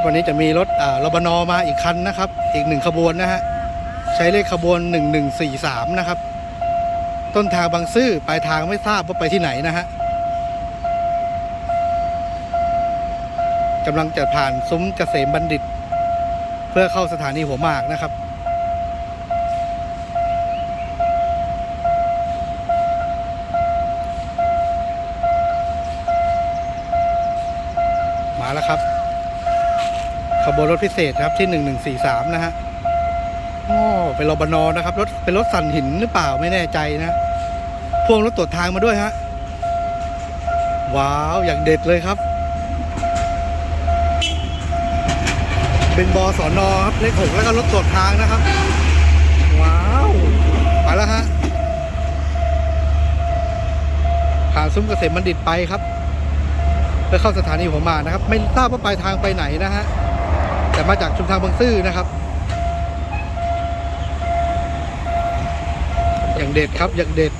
ับวันนี้จะมีรถอ่ารบนอมาอีกคันนะครับ อีกหนึ่งขบวนนะฮะใช้เลขขบวน 1143 นะครับ ต้นทางบางซื่อปลายทางไม่ทราบว่าไปที่ไหนนะฮะกำลังจะผ่านซุ้มเกษมบัณฑิต เพื่อเข้าสถานีหัวหมากนะครับมาแล้วครับ ขบวนรถพิเศษครับที่1143นะฮะอ๋อเป็นรบนนะครับรถเป็นรถสันหินหรือเปล่าไม่แน่ใจนะพ่วงรถตรวจทางมาด้วยฮะว้าวอย่างเด็ดเลยครับ เป็นบอสอนอครับเลขหกแล้วก็รถตรวจทางนะครับ ว้าวไปแล้วฮะผ่านซุ้มเกษมบัณฑิตไปครับเพื่อเข้าสถานีหัวหมากนะครับ ไม่ทราบว่าปลายทางไปไหนนะฮะ แต่มาจากชุมทางบางซื่อนะครับ อย่างเด็ดครับอย่างเด็ด